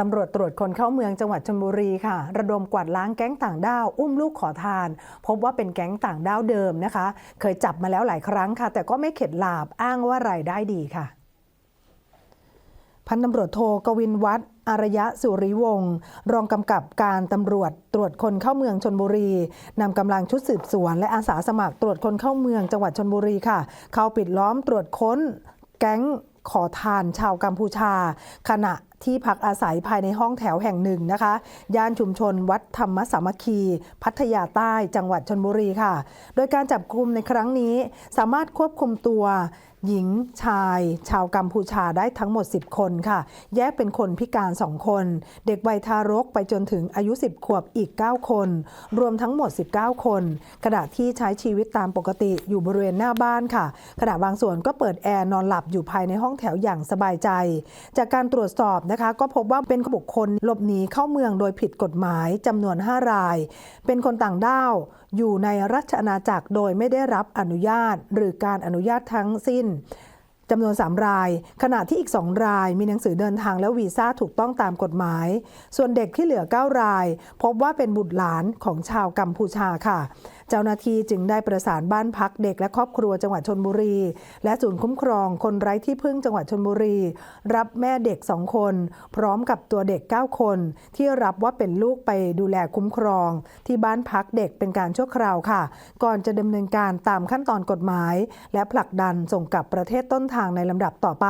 ตำรวจตรวจคนเข้าเมืองจังหวัดชลบุรีค่ะ ระดมกวาดล้างแก๊งต่างด้าว อุ้มลูกขอทาน พบว่าเป็นแก๊งต่างด้าวเดิมนะคะ เคยจับมาแล้วหลายครั้งค่ะ แต่ก็ไม่เข็ดหลาบอ้างว่ารายได้ดีค่ะ พันตำรวจโทกวินวัฒน์อารยะสุริวงศ์รองกำกับการตำรวจตรวจคนเข้าเมืองชนบุรีนำกำลังชุดสืบสวน และอาสาสมัครตรวจคนเข้าเมืองจังหวัดชนบุรีค่ะ เข้าปิดล้อมตรวจค้นแก๊งขอทานชาวกัมพูชา ขณะที่พักอาศัยภายในห้องแถวแห่งหนึ่งนะคะ ย่านชุมชนวัดธรรมสามัคคี พัทยาใต้จังหวัดชนบุรีค่ะ โดยการจับกลุ่มในครั้งนี้ สามารถควบคุมตัว หญิงชาย ชาวกัมพูชาได้ทั้งหมด 10 คนค่ะ แยกเป็นคนพิการ 2 คน เด็กวัยทารกไปจนถึงอายุ 10 ขวบอีก 9 คน รวมทั้งหมด 19 คน ขณะที่ใช้ชีวิตตามปกติอยู่บริเวณหน้าบ้านค่ะขณะบางส่วนก็เปิดแอร์นอนหลับอยู่ภายในห้องแถวอย่างสบายใจ จากการตรวจสอบนะคะ ก็พบว่าเป็นบุคคลหลบหนีเข้าเมืองโดยผิดกฎหมายจำนวน 5 ราย เป็นคนต่างด้าว อยู่ในราชอาณาจักรโดยไม่ได้รับอนุญาต หรือการอนุญาตทั้งสิ้นจำนวน 3 ราย ขณะที่อีก 2 ราย มีหนังสือเดินทางและวีซ่าถูกต้องตามกฎหมาย ส่วนเด็กที่เหลือ 9 ราย พบว่าเป็นบุตรหลานของชาวกัมพูชาค่ะ เจ้าหน้าที่จึงได้ประสานบ้านพักเด็กและครอบครัวจังหวัดชนบุรี และศูนย์คุ้มครองคนไร้ที่พึ่งจังหวัดชนบุรี รับแม่เด็ก2คน พร้อมกับตัวเด็ก 9 คน ที่รับว่าเป็นลูกไปดูแลคุ้มครอง ที่บ้านพักเด็กเป็นการชั่วคราวค่ะ ก่อนจะดำเนินการตามขั้นตอนกฎหมาย และผลักดันส่งกลับประเทศต้นทางในลำดับต่อไป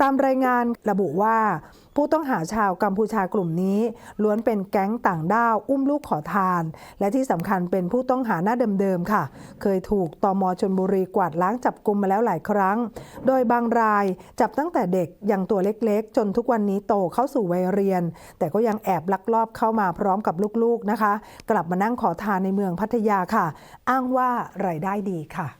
ตามรายงานระบุว่า ผู้ต้องหาชาวกัมพูชากลุ่มนี้ ล้วนเป็นแก๊งต่างด้าว อุ้มลูกขอทาน และที่สำคัญเป็นผู้ต้องหาหน้าเดิมๆค่ะ เคยถูกตมชนบุรีกวาดล้างจับกลุ่มมาแล้วหลายครั้ง โดยบางรายจับตั้งแต่เด็กยังตัวเล็กๆ จนทุกวันนี้โตเข้าสู่วัยเรียน แต่ก็ยังแอบลักลอบเข้ามาพร้อมกับลูกๆนะคะ กลับมานั่งขอทานในเมืองพัทยาค่ะ อ้างว่ารายได้ดีค่ะ